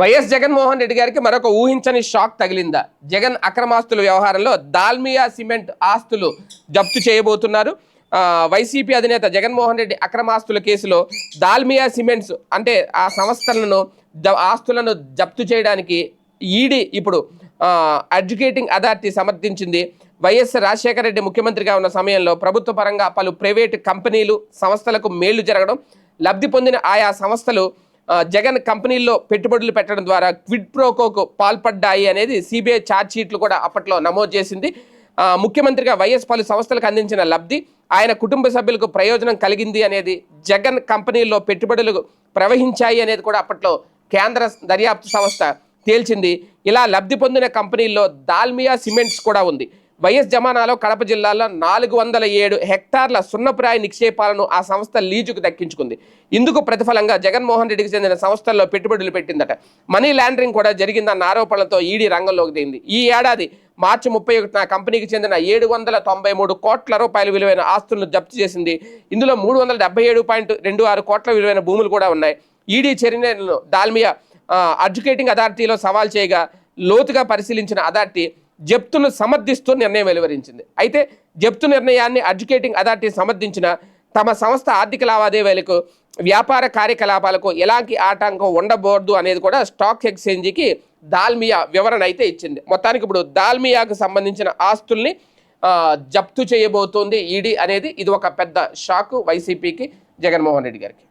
YS Jaganmohan Reddy గారికి మరొక ఊహించని షాక్ తగిలిందా? జగన్ అక్రమాస్తుల వ్యవహారంలో దాల్మియా సిమెంట్ ఆస్తులు జప్తు చేయబోతున్నారు. వైసీపీ అధినేత జగన్మోహన్ రెడ్డి అక్రమాస్తుల కేసులో దాల్మియా సిమెంట్స్ అంటే ఆ సంస్థలను ఆస్తులను జప్తు చేయడానికి ఈడీ ఇప్పుడు అడ్యుకేటింగ్ అథారిటీ సమర్థించింది. వైఎస్ రాజశేఖర రెడ్డి ముఖ్యమంత్రిగా ఉన్న సమయంలో ప్రభుత్వ పరంగా పలు ప్రైవేటు కంపెనీలు సంస్థలకు మేళ్ళు జరగడం లబ్ధి పొందిన ఆయా సంస్థలు జగన్ కంపెనీల్లో పెట్టుబడులు పెట్టడం ద్వారా క్విడ్ ప్రోకోకు పాల్పడ్డాయి అనేది సిబిఐ ఛార్జ్ షీట్లు కూడా అప్పట్లో నమోదు చేసింది. ముఖ్యమంత్రిగా వైఎస్ పలు సంస్థలకు అందించిన లబ్ధి ఆయన కుటుంబ సభ్యులకు ప్రయోజనం కలిగింది అనేది జగన్ కంపెనీల్లో పెట్టుబడులు ప్రవహించాయి అనేది కూడా అప్పట్లో కేంద్ర దర్యాప్తు సంస్థ తేల్చింది. ఇలా లబ్ధి పొందిన కంపెనీల్లో దాల్మియా సిమెంట్స్ కూడా ఉంది. వైఎస్ జమానాలో కడప జిల్లాలో నాలుగు వందల ఏడు హెక్టార్ల సున్నప్రాయ నిక్షేపాలను ఆ సంస్థ లీజుకు దక్కించుకుంది. ఇందుకు ప్రతిఫలంగా జగన్మోహన్ రెడ్డికి చెందిన సంస్థల్లో పెట్టుబడులు పెట్టిందట. మనీ లాండరింగ్ కూడా జరిగిందన్న ఆరోపణలతో ఈడీ రంగంలోకి దిగింది. ఈ ఏడాది మార్చి ముప్పై ఒకటిన కంపెనీకి చెందిన ఏడు వందల తొంభై మూడు కోట్ల రూపాయల విలువైన ఆస్తులను జప్తు చేసింది. ఇందులో మూడు వందల డెబ్బై ఏడు పాయింట్ రెండు ఆరు కోట్ల విలువైన భూములు కూడా ఉన్నాయి. ఈడీ చర్యలను దాల్మియా అడ్యుకేటింగ్ అథారిటీలో సవాల్ చేయగా లోతుగా పరిశీలించిన అథారిటీ జప్తును సమర్థిస్తూ నిర్ణయం వెలువరించింది. అయితే జప్తు నిర్ణయాన్ని అడ్యుకేటింగ్ అథారిటీ సమర్థించిన తమ సంస్థ ఆర్థిక లావాదేవీలకు వ్యాపార కార్యకలాపాలకు ఎలాంటి ఆటంకం ఉండబోద్దు అనేది కూడా స్టాక్ ఎక్స్చేంజ్కి దాల్మియా వివరణ అయితే ఇచ్చింది. మొత్తానికి ఇప్పుడు దాల్మియాకు సంబంధించిన ఆస్తుల్ని జప్తు చేయబోతోంది ఈడీ అనేది ఇది ఒక పెద్ద షాక్ వైసీపీకి జగన్మోహన్ రెడ్డి గారికి.